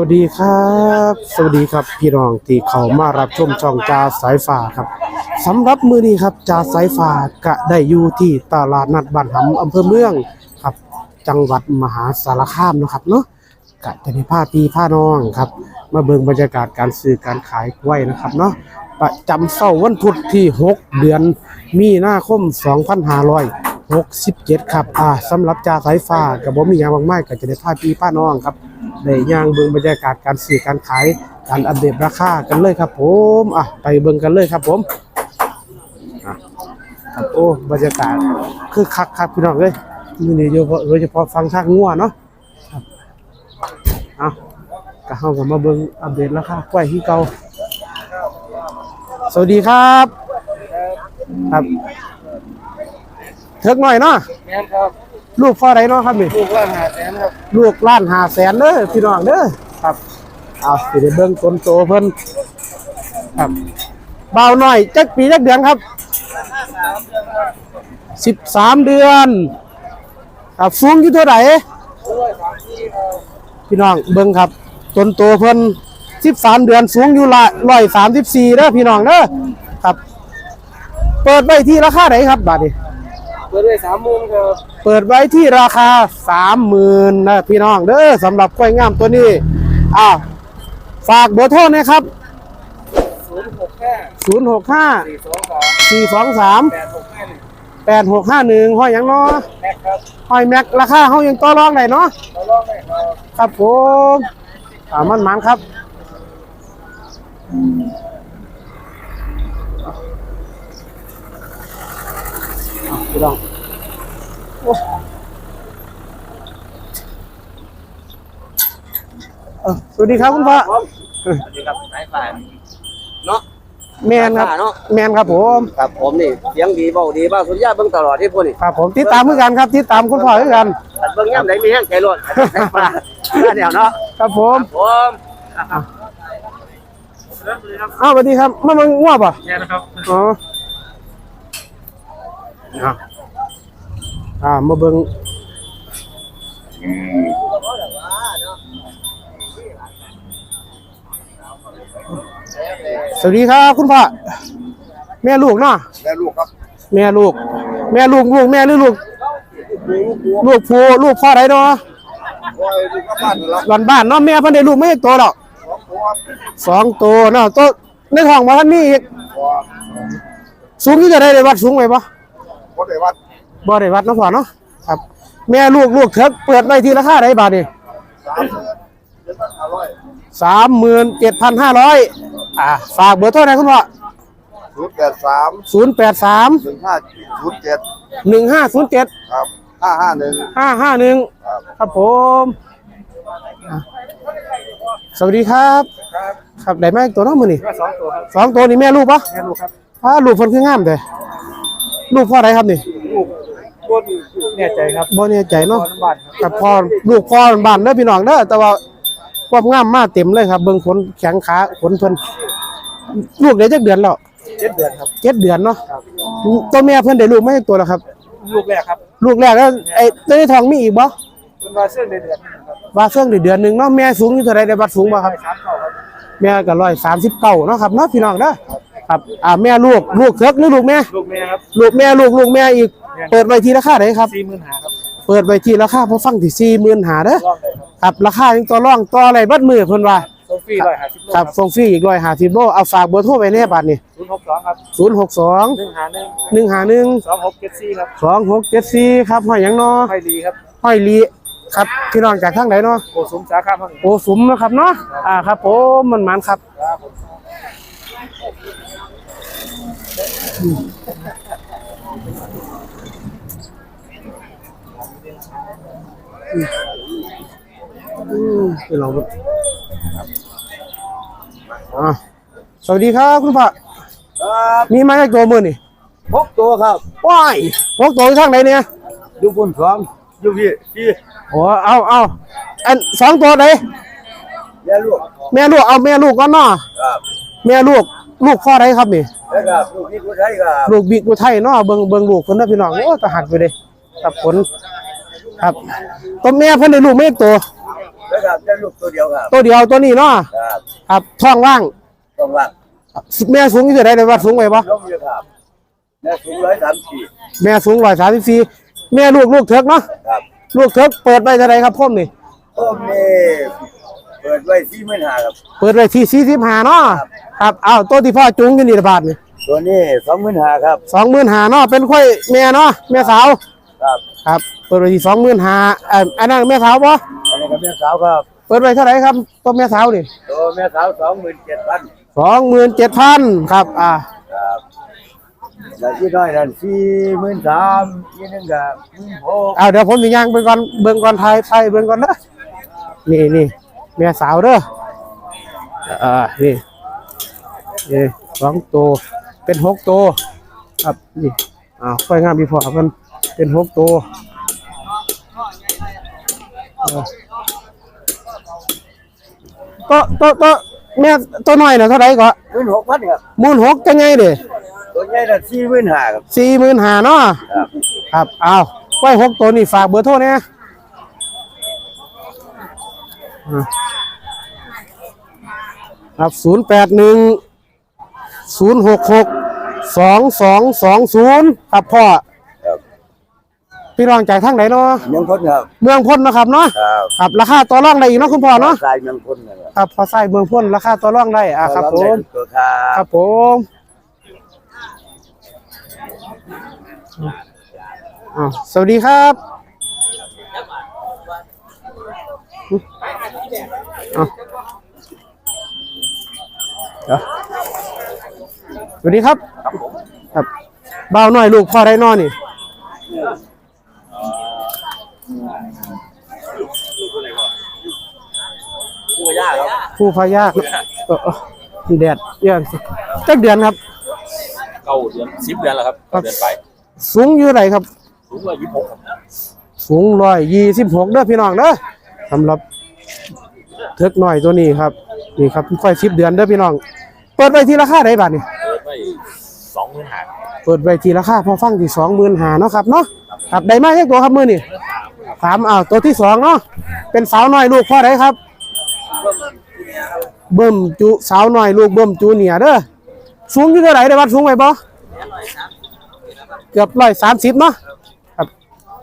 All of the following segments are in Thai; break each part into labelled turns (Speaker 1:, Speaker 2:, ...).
Speaker 1: วัสดีครับ สวัสดีครับพี่น้องที่เขามารับชมช่องจาสายฟ้าครับสำหรับมือนี้ครับจาสายฟ้ากะได้อยู่ที่ตลาดนัดบ้านหำอำเภอเมืองครับ จังหวัดมหาสารคามนะครับเนาะกะจะได้ผ้าปีผ้าน้องครับ มาเบิ่งบรรยากาศการซื้อการขายกล้นะครับเนาะประจำเสาร์วันพุธที่ 6 เดือนมีนาคม 67ครับอ่าสำหรับจาสายฟ้ากับบ่มีหยังมากมายก็จะได้ผ้าปีผ้าน้องครับได้ย่างเบิ่งบรรยากาศการซื้อการขายการอัปเดตราคากันเลยครับ ผมอะไปเบิ่งกันเลยครับผมอะครับโอ้บรรยากาศคือคักครับพี่น้องเอ้ยนี่โดยเฉพาะโดยเฉพาะฟังชักงัวเนาะครับเอาก็เฮาก็มาเบิ่งอัปเดตราคากล้วยที่เก่าสวัสดีครับ ครับ เถิกหน่อยเนาะ
Speaker 2: แม่นครับ
Speaker 1: ลูกฟ้าไรเนาะครับนี่
Speaker 2: ลูกว่าหาแสนครับ
Speaker 1: ลูกล้านหาแสนเด้อพี่น้องเด้อครับเอาสิได้เบิ่งต้นโตเพิ่นครับเบาหน่อยจักปีจักเดือนครับสิบสามเดือนครับสูงอยู่เท่าไหร่พี่น้องเบิ่งครับต้นโตเพิ่นสิบสามเดือนสูงอยู่ละร้อยสามสิบสี่เด้อพี่น้องเด้อครับ เปิดไว้ที่ราคาไหนครับบาทนี้
Speaker 2: เปิดด้วยสามหมื่นครับ
Speaker 1: เปิดไว้ที่ราคาสามหมื่นนะพี่น้องเด้อสำหรับกล้วยงามตัวนี้อ้าวฝากเบอร์โทรนะครับ
Speaker 2: ศูนย์หกห้า
Speaker 1: 0 6 5
Speaker 2: สี่สองสาม
Speaker 1: 4 2
Speaker 2: แปดหกห้าหนึ่ง
Speaker 1: 3 8 6 5 1ห้อยหยังเนาะ
Speaker 2: แม็กครับ
Speaker 1: ห้อยแม็กราคาเฮายังต่อรองได้เนาะ
Speaker 2: เราลองได้ครับ
Speaker 1: ครับผมอ่ามันมันครับอะ พี่น้องโอ้เออสวัสดีครับคุณพ่อ
Speaker 2: สวัสดีครับสายฝ่ายเนาะ
Speaker 1: แมนครับ
Speaker 2: เนาะ
Speaker 1: แมนครับผม
Speaker 2: ครับผมนี่เสียงดีเบาดีบ้างสุญญาเบิ่งตลอดที่พวกนี่
Speaker 1: ครับผมติดตามเพื่อกันครับติดตามคุณพ่อเพื่อกัน
Speaker 2: แต่เบิ่งย่ำไหนมีแห้งใจร้อนสายฝ่ายเดี๋ยวเนาะ
Speaker 1: ครับผม
Speaker 2: ผม
Speaker 1: อ้าวสวัสดีครับมามังง่วงป่ะ
Speaker 2: เนี่ยนะครับ
Speaker 1: อ๋อ อะอ่ามาเบิ่งสวัสดีครับคุณพ่อแม่ลูกเนาะ
Speaker 2: แม่ลูกครับ
Speaker 1: แม่ลูก แม่ลูกลูกแม่หรือลูก ลูกผู้ลูกพ่อไรเนาะ
Speaker 2: ว่าลูกก็บ้านละ
Speaker 1: หลานบ้านเนาะแม่เพันได้ลูกไม่ใช่โตหรอก
Speaker 2: สองตัว
Speaker 1: สองตัวเนาะตัวในท้องมาท่านมีอีก
Speaker 2: ว่า
Speaker 1: สูงที่จะได้ได้วัดสูงไหมปะ
Speaker 2: ก็ได้วัด
Speaker 1: บ่ได้วัดเนาะพ่อเนาะครับ แม่ลูกลูกเถิกเปิดไว้ที่ราคาไหนบาทนี่
Speaker 2: สามเดือนเจ็ดพันห้าร้อย
Speaker 1: สามหมื่นเจ็ดพันห้าร้อยอ่าฝากเบอร์โทรหน่อยคุณพ่อ
Speaker 2: ศูนย์แปดสาม
Speaker 1: ศูนย์แปดสาม
Speaker 2: หนึ่งห้าศูนย์เจ็ด
Speaker 1: หนึ่งห้าศูนย์เจ็ด
Speaker 2: ครับห้าห้าหนึ่ง
Speaker 1: ห้าห้าหนึ่ง
Speaker 2: ครับ
Speaker 1: ครับผมอะสวัสดีครับ
Speaker 2: ครับ
Speaker 1: ครับได้ไหมาอีกตัวเน้องมือนี่
Speaker 2: ก็สองตัวครับ
Speaker 1: สองตัวนี่แม่ลูกปะ
Speaker 2: แม่ลูกครับ
Speaker 1: อ่าลูกเพิ่นคืองามแต่ ลูกพ่อไหนครับนี่
Speaker 2: ลูกก้นแน่ใจครับ
Speaker 1: บ่แน่ใจเนาะ
Speaker 2: ตอนบ้านครับ
Speaker 1: กับพ่อลูกพ่อบ้านเด้อพี่น้องเด้อแต่ว่าความงามมาเต็มเลยครับ เบิ่งขนแข็งขาขนเพิ่นลูกได้จักเดือนแล้ว
Speaker 2: เจ็ดเดือนครับ
Speaker 1: เจ็ดเดือนเนาะตัวแม่เพิ่นได้ลูกไม่ตัวแล้วครับ
Speaker 2: ลูกแรกครับ
Speaker 1: ลูกแรกแล้วไอ้ตัวในท้องมีอีกบ่
Speaker 2: คุณว่าเส้นเดือนครับ
Speaker 1: ว่าเสื่องได้เดือนหนึงเนาะแม่สูงอยู่เท่าใดได้บัดสูงบ่ครับ
Speaker 2: สามเท่าครับ
Speaker 1: แม่ก็139เนาะครับเนาะพี่น้องเด้อ ครับอ่าแม่ลูกลูกเถิกหรือลูกแม่
Speaker 2: ลูกแม่ครับ
Speaker 1: ลูกแม่ลูกลูกแม่อีก เปิดไว้ที่ราคาไหนครับ
Speaker 2: สี่หมื่นหาครับ
Speaker 1: เปิดไว้ที่ราคาพอฟังที่40,000หาเด้อ
Speaker 2: รอบเลยครับ
Speaker 1: ครับราคายังต่อรองต่ออะไรบัดมือเพิ่นว่า
Speaker 2: โซฟี่ร้อยห้าสิบโล
Speaker 1: ครับส่งฟรีอีกร้อยหาสิบโลเอาฝากเบอร์โทรไปแน่บัดนี่
Speaker 2: ศูนย์หกสองครับ
Speaker 1: ศูนย์หกสอง
Speaker 2: หนึ่งหาหนึ่ง
Speaker 1: หนึ่งหาหนึ่ง
Speaker 2: สองหกเจ็ดสี่ครับ
Speaker 1: สองหกเจ็ดสี่ครับห้อยหยังเนาะ
Speaker 2: ไฟดีครับ
Speaker 1: ห้อยลีครับพี่น้องจากทางไหนเนาะ
Speaker 2: โกสุมสาขาพัง
Speaker 1: โอสุมนะครับเนาะอ่าครับผมมันมันครับ
Speaker 2: ครับผม
Speaker 1: อืมพี่น้องอ่าสวัสดีครับคุณพ่อ
Speaker 2: ครับ
Speaker 1: มีมาจากตัวมือนี่
Speaker 2: หกตัวครับ
Speaker 1: ว้ายพวกตัวอยู่ทางไหนเนี่ย
Speaker 2: อยู่บนสองอยู่พี่พี่
Speaker 1: โอ้เอาเอาอันสองตัวไหน
Speaker 2: ยาลูก
Speaker 1: แม่ลูกเอาแม่ลูกก่อนเนาะ
Speaker 2: ครับ
Speaker 1: แม่ลูกลูกพ่อไหนครับนี่
Speaker 2: แล้วก็ลูกพี่ผู้ชายครับ
Speaker 1: ลูกบิ๊กอุทัยเนาะเบิ่งเบิ่งลูกเพิ่นเด้อพี่น้องโอ้ตาหักไปเลยครับผลครับตัวแม่เพิ่นได้ลูกแม่ตัว
Speaker 2: แล้วครับได้ลูกตัวเดียวครับ
Speaker 1: ตัวเดียวตัวนี้เนาะ
Speaker 2: ครับ
Speaker 1: ครับท้องว่าง
Speaker 2: ต้องว่าง
Speaker 1: แม่สูงที่สุดได้เลยวัดสูงไปปะ
Speaker 2: ลงอยู่ครับแม่สูงร้อยสามสี่
Speaker 1: แม่สูงร้อยสามสิบสี่แม่ลูกลูกเถิกเนาะ
Speaker 2: ครับ
Speaker 1: ลูกเถิกเปิดไปเท่าไรครับพ่อมนี่
Speaker 2: ต้มนี่เปิดไว้ที่มื่นหาครับ
Speaker 1: เปิดไปที่สี่สิบห้าเนาะครับอ้าวตัวที่พ่อจุงกันนี่ละบาทนี่
Speaker 2: ตัวนี้สองมื่นหาครับ
Speaker 1: สองหมื่นห้าเนาะเป็นค่อยแม่เนาะแม่สาว
Speaker 2: ครับ
Speaker 1: ครับเปิดไปที่สองหมื่นห้าเอ่ออันนั้นแม่สาวปะ
Speaker 2: อันนี้ก็แม่สาวครับ
Speaker 1: เปิดไปเท่าไหร่ครับตัวแม่สาวนี่
Speaker 2: ตัวแม่สาวสองหมื่นเจ็ดพัน
Speaker 1: สองหมื่นเจ็ดพันครับอ่า
Speaker 2: ครับแล้วที่น้อยนั่นสี่หมื่นสามยี่หนึงกับหมื่นหก
Speaker 1: เอาเดี๋ยวผมจะย่างไปก่อนเบิ่งก่อนไทยไทยเบิ่งก่อนนะนี่นี่แม่สาวเด้ออ่านี่นี่สองตัว เป็นหกตัวครับนี่อ่าค่อยงามพี่พอมันเป็นหกตัวเออตัวตัวตัวแม่ตัวน้อยน่ะเท่าไหร่ก็
Speaker 2: หมื่นหกพันครับ
Speaker 1: มูลหกจังไงเด้
Speaker 2: ตัวใหญ่น่ะสี่หมื่นหาครับ
Speaker 1: สี่หมื่นห้าเนาะ
Speaker 2: ครับ
Speaker 1: ครับเอาไว้หกตัวนี่ฝากเบอร์โทรเนี่ยครับศูนย์แปดหนึ่ง ศูนย์หกหกสองสองสองศูนย์ครับพ่อ
Speaker 2: ครับ
Speaker 1: พี่รองจากทางไหนเนาะ
Speaker 2: เมืองพ้นครับ
Speaker 1: เมืองพ้นนะครับเนาะ
Speaker 2: ครับ
Speaker 1: ครับราคาต่อรองได้อีกเนาะคุณพ่อเนาะ
Speaker 2: ทรายเมืองพ้นนะครับ
Speaker 1: ครับพอใส่เมืองพ้นราคาต่อรองได้อะครับผม
Speaker 2: ตัวครั
Speaker 1: ค
Speaker 2: บ
Speaker 1: รับผมอ่าสวัสดีครับอะเดี๋ยวส วัสดีครับ ครับบ่าวน้อยลูกพ่อได้นอนนี่
Speaker 2: ผู้ยากครับ
Speaker 1: ผู้พายากเออเออแดดเดือนจักเดือนครับ
Speaker 3: เก้าเดือนสิบเดือนแล้วครับเก้าเดือนไป
Speaker 1: สูงอยู่ไหนครับ
Speaker 3: สูงกว่ายี่สิบหกครับ
Speaker 1: สูงร้อยยี่สิบหกเด้อพี่น้องเด้อสำหรับเทิกหน่อยตัวนี้ครับ นี่ครับค่อยสิบเดือนเด้อพี่น้อง เปิดไปที่ราคาไหนบาทนี่
Speaker 3: เปิดไว้สองหมื่นห้า
Speaker 1: เปิดไปที่ราคาพอฟังที่สองหมื่นหาเนาะครับเนาะครับได้มาแค่ตัวครับมือนี่สามอ้าวตัวที่สองเนาะเป็นสาวน้อยลูกพ่อไหนครับ เบิ่มจุสาวน้อยลูกเบิ่มจูเนียเด้อสูงอยู่เท่าไหร่ได้วัดสูงไหมบ่เกือบร้อยสามสิบเนาะครับ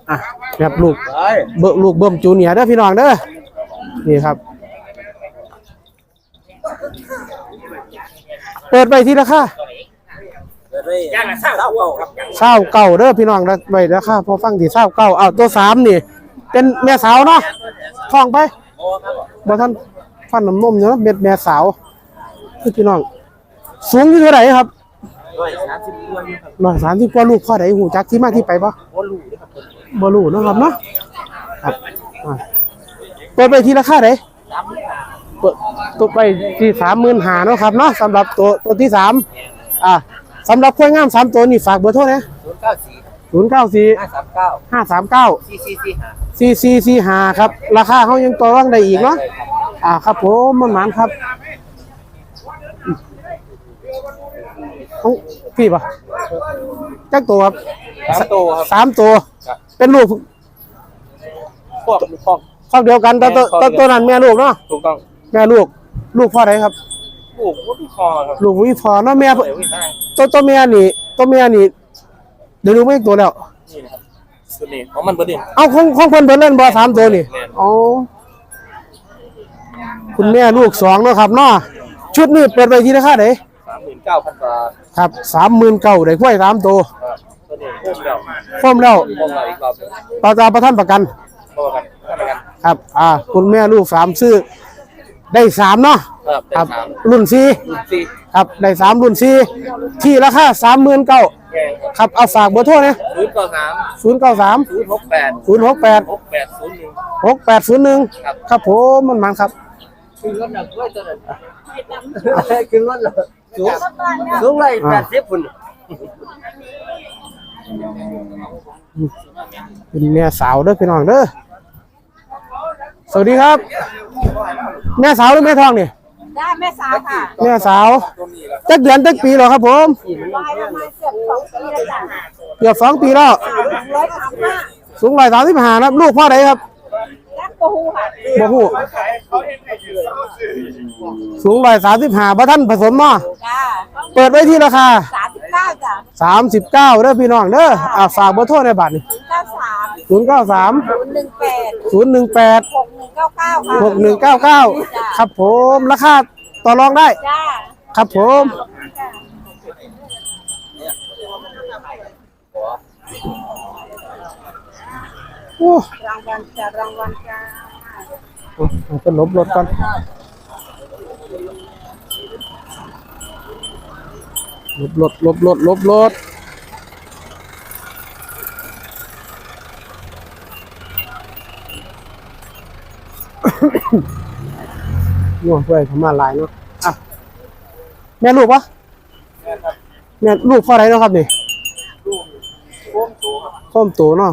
Speaker 1: อะแบบลูกเบิกลูกเบิ่มจูเนียเด้อพี่น้องเด้อนี่ครับ เปิดไปที่ราคา
Speaker 3: ย่างละเศร้าเก้าครับ
Speaker 1: เศร้าเก่าเด้อพี่น้องนะไว้ราคาพอฟังที่เศร้าเก่าอ้าวตัวสามนี่ เป็นแม่สาวเนาะท่องไปบ่ท่านฟันน้ำนมเนาะเม็ดแม่สาวคือพี่น้อง สูงอยู่เท่าไหร่ครับ
Speaker 3: ร้อยสามสิบตัวนี่ครับ
Speaker 1: ร้อยสามสิบกว่าลูกพ่อใดหูจักที่มาที่ไปปะ
Speaker 3: ว่าลูกนะครับ
Speaker 1: บ่รู้เนาะครับเนาะครับอะเปิดไปที่ราคาไหน
Speaker 3: สามหมื่นห้า
Speaker 1: เปิดตัวไปที่สามหมื่นหาเนาะครับเนาะสำหรับตัวตัวที่สามอะ สำหรับกล้วยงามสามตัวนี่ฝากเบอร์โทรนะ
Speaker 3: ศูนย์เก้าสี่
Speaker 1: ศูนย์เก้าสี่
Speaker 3: ห้าสามเก้า
Speaker 1: ห้าสามเก้า
Speaker 3: สี่สี่สี่ห้า
Speaker 1: สี่สี่สี่ห้าครับ ราคาเขายังต่อรองได้อีกเนาะอ่าครับผมมันหมานครับของพี่ปะจักตัวครับ
Speaker 3: สามตัวครับ
Speaker 1: สามตัว
Speaker 3: ครับ
Speaker 1: เป็นลูก
Speaker 3: พวกพวก
Speaker 1: ครอบเดียวกันตัวตัวตัวตัวนั้นแม่ลูกเนาะ
Speaker 3: ถูกต้อง
Speaker 1: แม่ลูก ลูกพ่อไหนครับ
Speaker 3: ลูกว่าพี่คอครับ
Speaker 1: ลูกวิพอเนาะแม่
Speaker 3: เดี๋ยววิ่งได้
Speaker 1: ตัวตัวแม่นี่ตัวแม่นี่เดี๋ยวรู้ไม่ตัวแล้ว
Speaker 3: นี่นะครับตัวนี้ของมันเบอร์ดิน
Speaker 1: เอาของของเพิ่นเพิ่นเล่นบอสามตัวนี่
Speaker 3: แม่น
Speaker 1: อ๋อคุณแม่ลูกสองเนาะครับเนาะชุดนี้เปิดไปที่ราคาไหน
Speaker 3: สามหมื่นเก้าพันบาท
Speaker 1: ครับสามหมื่นเก้าได้กล้วยสามตัว
Speaker 3: ครับตัวนี้พุ่มแล้ว
Speaker 1: พร้อมแล้ว
Speaker 3: พุ่มแล้วอีกรอบหนึ่ง
Speaker 1: ต่อจากประท่านประกัน
Speaker 3: เพราะว่ากันทำไปกัน
Speaker 1: ครับ อ่า คุณแม่ลูกสามซื้อ ได้สามเนาะ
Speaker 3: ครับได้
Speaker 1: ครับ
Speaker 3: สาม
Speaker 1: รุ่นสี่
Speaker 3: รุ่นสี่
Speaker 1: ครับได้สามรุ่นสี่ที่ราคาสามหมื่นเก้า
Speaker 3: แก่ครับ
Speaker 1: ครับเอาฝากเบอร์โทรนะ
Speaker 3: ศูนย์เก้าสาม
Speaker 1: ศูนย์เก้าสาม
Speaker 3: ศูนย์หกแปด
Speaker 1: ศูนย์หกแปด
Speaker 3: หกแปดศูนย์หนึ่ง
Speaker 1: หกแปดศูนย์หนึ่ง
Speaker 3: ครับ
Speaker 1: ครับผมมันมันครับ
Speaker 3: ขึ้นรถหนักด้วยตัวนั้น
Speaker 2: ขึ้นรถเลยสูงสูงเลยแปดสิบฝุ่น
Speaker 1: เป็นแม่สาวเด้อพี่น้องเด้อสวัสดีครับ แม่สาวหรือแม่ทองนี่
Speaker 4: ได้แม่สาวค่ะ
Speaker 1: แม่สาวจักเดือนจักปีแล้วครับผม
Speaker 4: วายประมาณเกือบสองปีแล้วจ้ะ
Speaker 1: เกือบสองปีแล้ว
Speaker 4: ร้อยสามห้า
Speaker 1: สูงร้อยสามสิบห้าครับลูกพ่อใดครับ
Speaker 4: ยักษ์โกฮูค่ะ
Speaker 1: บ่ฮู้สูงร้อยสามสิบห้าบ่ท่านผสมเนาะ
Speaker 4: จ้า
Speaker 1: เปิดไว้ที่ราคา
Speaker 4: สามสิบเก้าจ้ะ
Speaker 1: สามสิบเก้าเด้อพี่น้องเด้ออ่าฝากเบอร์โทรในบัตร
Speaker 4: ศูนย์เก้าสาม
Speaker 1: ศูนย์เก้าสาม
Speaker 4: ศูนย์หนึ่งแปด
Speaker 1: ศูนย์หนึ่งแปด
Speaker 4: หกหนึ่งเก้าเก้าค่ะ
Speaker 1: หกหนึ่งเก้าเก้าครับผมราคาต่อรองได้
Speaker 4: จ้า
Speaker 1: ครับผม
Speaker 4: จ้า
Speaker 1: โอ้
Speaker 4: รางวัลจ้ารางวัลจ้า
Speaker 1: เอาไปลบรถก่อนลบรถลบรถลบรถ ง่วงเพื่อนเขามาหลายเนาะอะแม่ลูกปะแม่ลูกพ่อไรเนาะครับนี่ข้อมโตเนาะ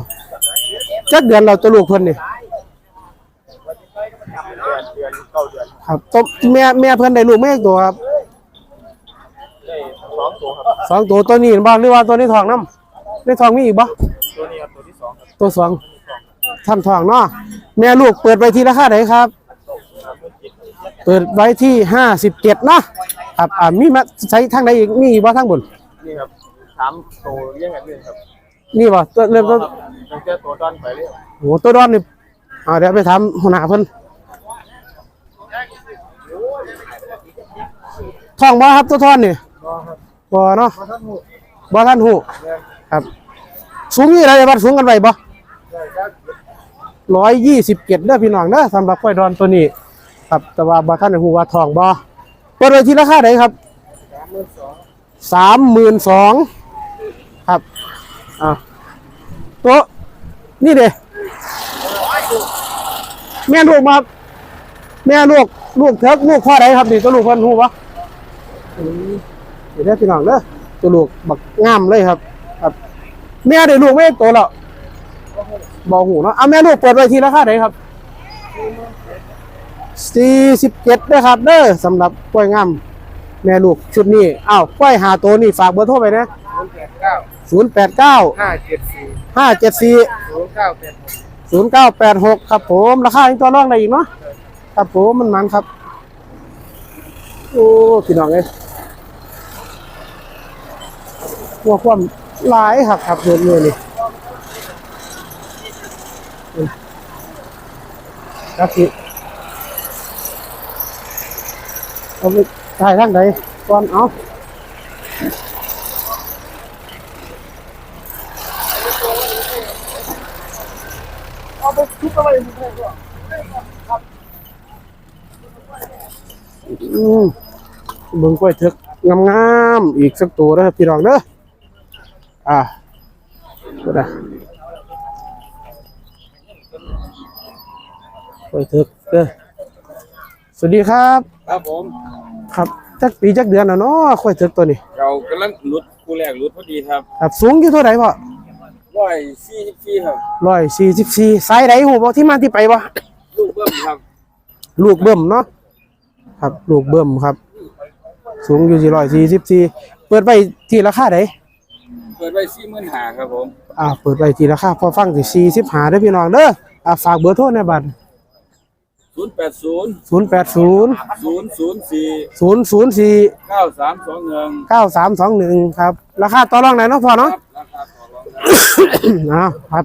Speaker 1: จักเดือนเราจะลูกเพิ่นนี่
Speaker 3: เดือนเดือนเก้าเดือน
Speaker 1: ครับตบแม่แม่เพิ่นได้ลูกแม่อีกตัวครับ
Speaker 3: ได้สองตัวครับ
Speaker 1: สองตัวตัวนี้บ่หรือว่าตัวนี้ทองน้ำในทองมีอีกบ่
Speaker 3: ตัวนี้ครับตัวที่สองครับ
Speaker 1: ตัวสองท่านทองเนาะแม่ลูกเปิดไว้ที่ราคาไหนครับ เปิดไว้ที่ห้าสิบเจ็ดเนาะครับอ่ามีมาใช้ทางใดอีกมีอีกบ่ทางบน
Speaker 3: นี่ครับสามตัวเลี้ยงกันเลยครับ
Speaker 1: นี่บ่ตัวเริ่มต้น
Speaker 3: ตั้งแต่ตัวด้านไปเรื่อย
Speaker 1: โอ้ตัวดอนนี่อ่าเดี๋ยวไปถามหัวหน้าเพิ่นทองบ่ครับตัวทอนนี่บ่เนาะบ่ท่านหูครับ สูงนี่อะไรบัดสูงกันไปบ่ร้อยยี่สิบเจ็ดเด้อพี่น้องเด้อสำหรับควายดอนตัวนี้ ครับแต่ว่าบ่ท่านหูว่าทองบ่เปิดไว้ที่ราคาไหนครับสามหมื่นสองครับอ่าตัวนี่เด้แม่ลูกมาแม่ลูกลูกเถิกลูกพ่อใดครับนี่ตัวลูกพิ่นฮู้บ่อืมเดี๋ยวเด้พี่น้องเด้อตัวลูกบักงามเลยครับ ครับ แม่ได้ลูกไม่โตแล้วบอหูเนาะเอาแม่ลูกเปิดไว้ทีราคาไหนครับ สี่สิบเจ็ดนะครับเด้อสำหรับกล้วยงามแม่ลูกชุดนี้อ้าวกล้วยหาตัวนี่ฝากเบอร์โทรไปนะ
Speaker 3: ศูนย์แปดเก้า
Speaker 1: ศูนย์แปดเก้า
Speaker 3: ห้าเจ็ดสี่
Speaker 1: ห้าเจ็ดสี่
Speaker 3: ศูนย์เก้าแปดหก
Speaker 1: ศูนย์เก้าแปดหกครับผมราคาอีกตัวรองได้อีกเนาะครับผมมันมันครับ โอ้พี่น้องเอ้ยหัวความหลายหักครับเดือนนี้นี่ครับพี่ เอาไปถ่ายทางไหนก่อนเอาอืมเบิ่งกล้วยเถึกงามๆอีกสักตัวนะครับพี่น้องเด้ออ่าก็ได้กล้วยเถึกเด้อสวัสดีครับ
Speaker 3: ครับผม
Speaker 1: ครับจักปีจักเดือนแล้วเนาะกล้วยเถึกตัวนี้
Speaker 3: เรากำลังรุดคู่แรกรุดพอดีครับ
Speaker 1: ครับสูงอยู่เท่าไหร่พ่อ
Speaker 3: ร้อยสี่สิบสี่ครับ
Speaker 1: ร้อยสี่สิบสี่ไซส์ไหนหูบอกที่มาที่ไปบ่
Speaker 3: ลูกเบิ้มครับ
Speaker 1: ลูกเบิ่มเนาะครับ ลูกเบิ่มครับ สูงอยู่ที่ร้อยสี่สิบสี่เปิดไปที่ราคาไหน
Speaker 3: เปิดไว้สี่หมื่นห้าครับผม
Speaker 1: อ่าเปิดไปที่ราคาพอฟังที่สี่สิบห้าได้อพี่น้องเด้ออ่าฝากเบอร์โทรในบัตร
Speaker 3: ศูนย์แปดศูนย์
Speaker 1: ศูนย์แปดศูนย์
Speaker 3: ศูนย์ศูนย์สี่
Speaker 1: ศูนย์ศูนย์สี่
Speaker 3: เก้าสามสองหนึ่ง
Speaker 1: เก้าสามสองหนึ่งครับ ราคาต่อรองไหนเนาะพอ
Speaker 3: ค
Speaker 1: เนาะ
Speaker 3: รับราคาต่อรองได้
Speaker 1: อ่าครับ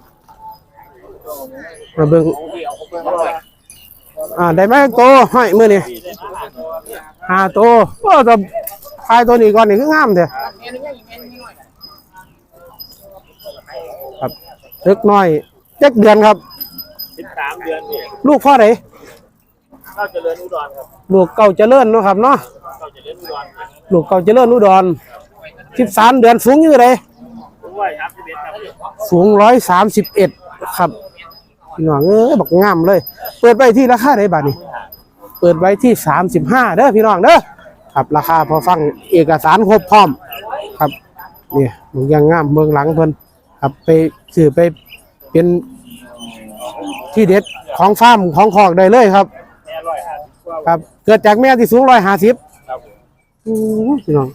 Speaker 1: มาเบิ่งอ่าได้ไหมโตให้มือนี่ห้าโตโอ้แต่พายตัวนี้ก่อนนี่คืองามเด้อครับเล็กน้อยเจ็ดเดือนครับ
Speaker 3: สิบสามเดือนนี่
Speaker 1: ลูกพ่อไหน
Speaker 3: เข้าเจริญอุดรครับ
Speaker 1: ลูกเก่าเจริญเนาะครับเนาะ
Speaker 3: เข้าเจริญอุดรครับ
Speaker 1: ลูกเก่าเจริญอุดรสิบสามเดือนสูงอยู่เลย
Speaker 3: ด้วยครับสิบเอ็ดครับ
Speaker 1: สูงร้อยสามสิบเอ็ดครับพี่น้องเอ้ยบอกงามเลย เปิดไว้ที่ราคาไหนบาทนี่เปิดไว้ที่สามสิบห้าเด้อพี่น้องเด้อครับราคาพอฟังเอกสารครบพร้อมครับเนี่ยมันยังงามเมืองหลังเพิ่นครับไปสื่อไปเป็นที่เด็ดของฟาร์มของขอกได้เลยครับ ครับ เกิดจากแม่ที่สูงร้อยห้าสิบ
Speaker 3: ครับผม
Speaker 1: พี่น้อง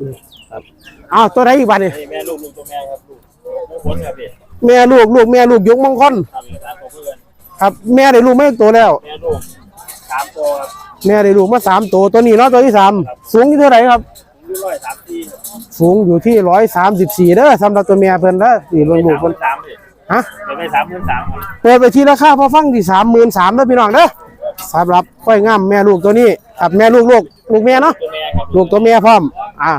Speaker 1: นี่ครับอ้าวตัวไหนอีกบาทนี่
Speaker 3: นี่แม่ลูกลูกตัวแม่ครับลูกลูกคนครับพี่
Speaker 1: แม่ลูกลูกแม่ลูกยกมงคล
Speaker 3: ทำเอกสารของเพื่อน
Speaker 1: ครับ แม่ได้ลูกไม่ตัวแล้ว
Speaker 3: แม่ลูกสามตัวครับ
Speaker 1: แม่ได้ลูกมาสามตัวตัวนี้เนาะตัวที่สามสูงอยู่เท่าไหร่ครับ
Speaker 3: อายุร้อยสามปี
Speaker 1: สูงอยู่ที่ร้อยสามสิบสี่เด้อสำหรับตัวแม่เพิ่นเด้อนี่เบิ่งลูก
Speaker 3: สามห
Speaker 1: เพิ่
Speaker 3: มื่
Speaker 1: น
Speaker 3: นสามเลย
Speaker 1: ฮะ
Speaker 3: เดี๋ยวไปสามหมื่นสามครับ
Speaker 1: เปิดไปที่ราคาพอฟังที่สามหมื่นสามเด้อพี่น้องเด้อ สำหรับก้อยงามแม่ลูกตัวนี้ครับแม่ลูกลูกลูกแม่เนาะ
Speaker 3: ตัวแม่ครับ
Speaker 1: ลูกตัวแม่พร้อม อ่า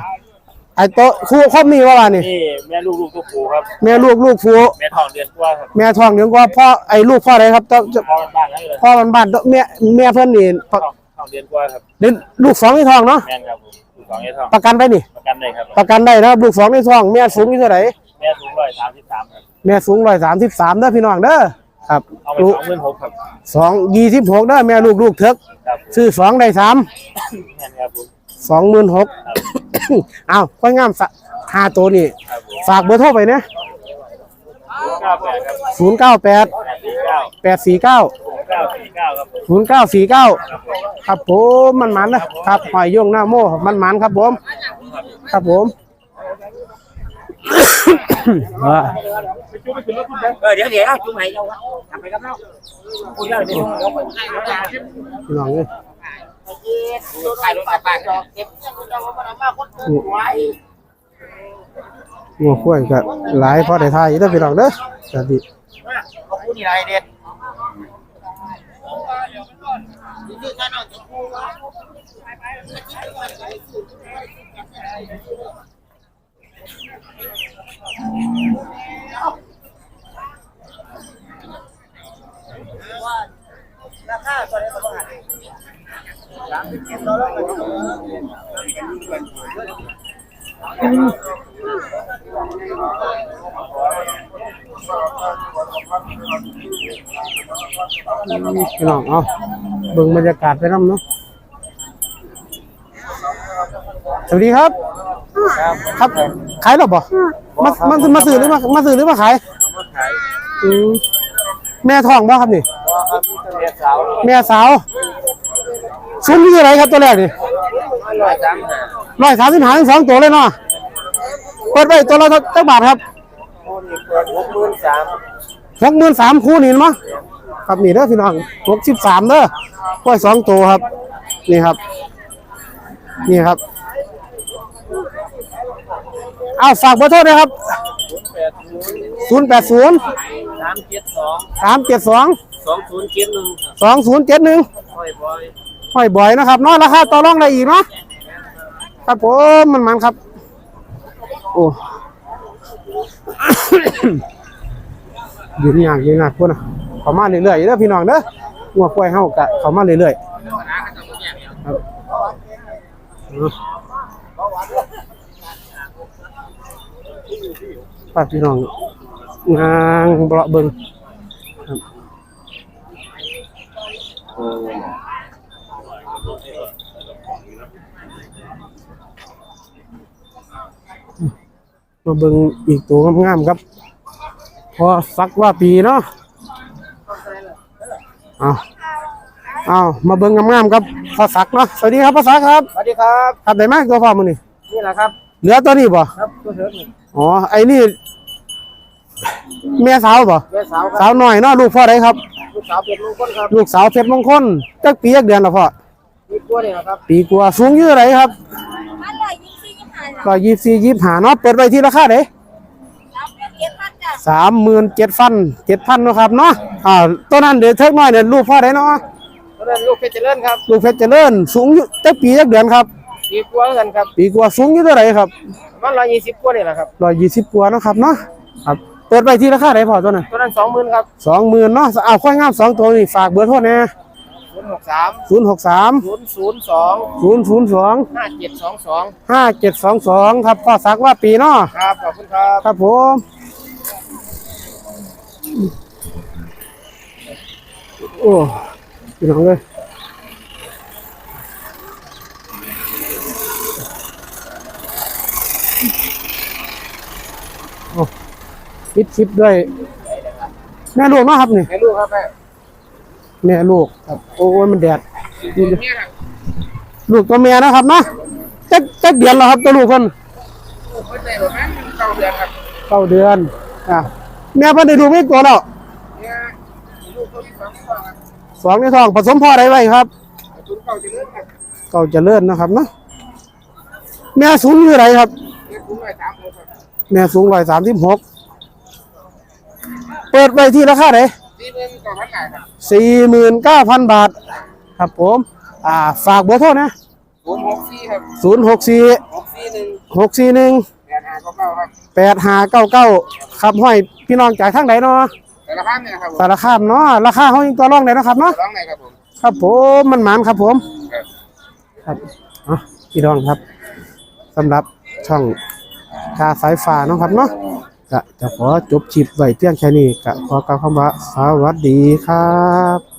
Speaker 1: ไอ้โตะคู่ครอบนี่ว่าว่านี่
Speaker 3: นี่แม่ลูกลูกตัวผูครับ
Speaker 1: แม่ลูกลูกฟู
Speaker 3: แม่ทองเดือนกว่าครับ
Speaker 1: แม่ท้องเดี๋ยวก็พ่อไอ้ลูกพ่ออะไรครับเจ้าเจ้า
Speaker 3: พ่อบ้านๆนั่นเลย
Speaker 1: พ่อบ้านๆแม่แม่เพิ่นนี่ป
Speaker 3: ท
Speaker 1: ระ
Speaker 3: องทองเดือนกว่าครับ
Speaker 1: เด่นลูกสองในท้องเนาะ
Speaker 3: แม่นครับผมลูกสองเอทอง
Speaker 1: ประกันได้นี่
Speaker 3: ประกันได้ครับ
Speaker 1: ประกันได้นะครับลูกสองในท้องแม่สูงอยู่เท่าไหร่
Speaker 3: แม่สูงร้อยสามสิบสามครับ
Speaker 1: แม่สูงร้อยสามสิบสามเด้อพี่น้องเด้อ ครับ
Speaker 3: เอาไป
Speaker 1: ลู
Speaker 3: ส
Speaker 1: ก
Speaker 3: องหมื่นหกครับ
Speaker 1: สองยี่สิบหกเด้อแม่ลูกลูกเถิก
Speaker 3: ครับ
Speaker 1: ซื้อสองได้สาม
Speaker 3: แม่นครับผม
Speaker 1: สองหมื่นหก
Speaker 3: ครับ
Speaker 1: อ้าวค่อยงามสะห้าตัวนี่
Speaker 3: ครับผม
Speaker 1: ฝากเบอร์โทรไปเนี่ย
Speaker 3: เก้าแปดครับ
Speaker 1: ศูนย์เก้าแปด
Speaker 3: แปดสี่เก้า
Speaker 1: แปดสี่เก้า
Speaker 3: เก้าสี่เก้าครับผม
Speaker 1: ศูนย์เก้าสี่เก้าครับผมมันมันนะครับหอยโยงหน้าโม่มันมันครับผม ครับผมว่า
Speaker 5: เออเดี๋ยวเดี๋ยวเราจุ่มให้เราทำไปกับเราคุณเราเดี๋ยวเราไป
Speaker 1: พี่น้องเลย
Speaker 5: ถ่ายรถกลับบ้านก็เก็บ
Speaker 1: งัวข้วยก็หลายพอได้ทายอยู่เด้อพี่น้องเด้อสวัสดี
Speaker 5: ขอบคุณนี่ไรเด็ด
Speaker 1: พี่น้องเอาเบิ่งบรรยากาศไปน้ำเนาะสวัสดีครับ ครับ ขายหรอบ่ มามามาซื้อหรือมามาซื้อหรือมาขายอืมแม่ท้องบ่ครับนี่
Speaker 3: แม่สาว
Speaker 1: แม่สาวซุ้มที่ไหนครับตัวแรกนี่
Speaker 3: ร้อยสามห้า
Speaker 1: ร้อยสามสิบห้าทั้งสองตัวเลยเนาะเปิดไปตัวละเท่าบาทครับ
Speaker 3: คนนี้เปิดหกหมื่นสาม
Speaker 1: หกหมื่นสามคู่นี่มั้งครับนี่เด้อพี่น้องหกสิบสามเด้อกล้วยสองตัวครับ นี่ครับ นี่ครับ เอาฝากเบอร์โทรนะครับ
Speaker 3: แปดศูนย์
Speaker 1: ศูนย์แปดศูนย์
Speaker 3: สามเจ็ดสอง
Speaker 1: สามเจ็ดสอง
Speaker 3: สองศูนย์เจ็ดหนึ่งครับ
Speaker 1: สองศูนย์เจ็ดหนึ่ง
Speaker 3: ค่อยบอย
Speaker 1: ห้อยบ่อยนะครับเนาะราคาต่อรองได้อีกเนาะครับผมมันมันครับ โอ้ยืนยากยืนยากพุ่นนะเขามาเรื่อยๆเด้อพี่น้องเด้องัวควายเฮากะเขามาเรื่อยๆครับ เอาป้าพี่น้องงางเบาะเบิงครับมาเบิ่งอีกตัวงามๆครับ พอสักว่าปีเนาะเอาเอามาเบิ่งงามๆครับพอสักเนาะสวัสดีครับพอสักครับ
Speaker 5: สวัสดีครับ
Speaker 1: ครับได้มากตัวพอมือนี่
Speaker 5: นี่แหละครับ
Speaker 1: เหลือตัวนี้บ่
Speaker 5: ครับตัวเถิดนี่
Speaker 1: อ๋อ ไอ้นี่แม่สาวบ่
Speaker 5: แม่สาวครับ
Speaker 1: สาวหน่อยเนาะลูกพ่อไดครับ
Speaker 5: ลูกสาวเป็นลูกคนครับ
Speaker 1: ลูกสาวเพชรมงคลจักปีจักเดือนละพ่อ
Speaker 5: มีตัวนี่นะครับ
Speaker 1: ปีกว่าสูงอยู่เท่าไหรครับ
Speaker 4: มันเลยยี่สิบยี่ห้า
Speaker 1: ก็ยี่สี่ยี่ห้าเนาะเปิดไว้ที่ราคาเด้
Speaker 4: แล้วเป็นเก็บพันจ้ะ
Speaker 1: สามหมื่นเจ็ดพันเจ็ดพันนาะครับเนาะอ่าตัวนั้นเดี๋ยวเทิกน้อยเนี่ยลูกพ่อได้เนาะ
Speaker 5: ตัวนั้นลูกเพชรเจริญครับ
Speaker 1: ลูกเพชรเจริญสูงอยู่จักปีจักเดือนครับ
Speaker 5: ปีกว่ากันครับ
Speaker 1: ปีกว่าสูงอยู่เท่าไหร่ครับ
Speaker 5: ประมาณร้อยยี่สิบกว่านี่แหละครับ
Speaker 1: ร้อยยี่สิบกว่าเนาะครับเนาะครับเปิดไปที่ราคาไหนพอตัวนั้น
Speaker 5: ตัวนั้นสองหมื่นครับ
Speaker 1: สองหมื่นเนาะเอาค่อยงามสองตัวนี่ฝากเบอร์โทษนะ
Speaker 5: ศูนย์หกสาม
Speaker 1: ศูนย์หกสาม
Speaker 5: ศูนย์ศูนย์สอง
Speaker 1: ศูนย์ศูนย์สอง
Speaker 5: ห้าเจ็ดสองสอง
Speaker 1: ห้าเจ็ดสองสองครับพ่อสักว่าปีเนาะ
Speaker 5: ครับขอบคุณครับ
Speaker 1: ครับผมโอ้พี่น้องเลย ฟิตฟิตด้วย แม่ลูกเนาะครับนี่
Speaker 5: ให้ลูกครับแม่
Speaker 1: แม่ลูกครับ โอ้ยมันแดด
Speaker 5: เนี่ยครับ
Speaker 1: ลูกตัวแม่นะครับเนาะจักจักเดือนแล้วครับตัวลูกคน
Speaker 5: ลูกไม่ได้หรอกนะเก้าเดือนครับ
Speaker 1: เก้าเดือนอะแม่เพิ่นได้ดูไม่ตัวแล้ว
Speaker 5: เนี่ยลูกตัวที่สอง
Speaker 1: สองในท้องผสมพ่อใดไว้ครับเก่าเจะเลื่อนนะครับเนาะแม่สูงอยู่ไหนครับแม่สูงร้อยสามสิบหก เปิดไปที่ราคาไหนสี่หมื่นเก้าพันบาท ครับผม อ่า ฝากเบอร์โทรนะ
Speaker 3: ศูนย์หกสี่ครับ
Speaker 1: ศูนย์หกสี่
Speaker 3: หกสี่หนึ่ง
Speaker 1: หกสี่หนึ่ง
Speaker 3: แปดห้าเก้าเก้าครับ
Speaker 1: แปดห้าเก้าเก้าครับห้อยพี่น้องจากทางไหนเนาะ
Speaker 3: แต่ละภาพเนี่ยนะครับผม
Speaker 1: สารคามเนาะ ราคาเขายังตัวรองได้นาะครับเนาะ
Speaker 3: ร้องไหนครับผม
Speaker 1: ครับผมมันหมานครับผม
Speaker 3: ครับ
Speaker 1: ครับอะพี่น้องครับสำหรับช่องกาสายฟ้าเนาะครับเนาะ ก็จะขอจบชิปไว้เพียงแค่นี้ก็ขอกล่าวคำว่าสวัสดีครับ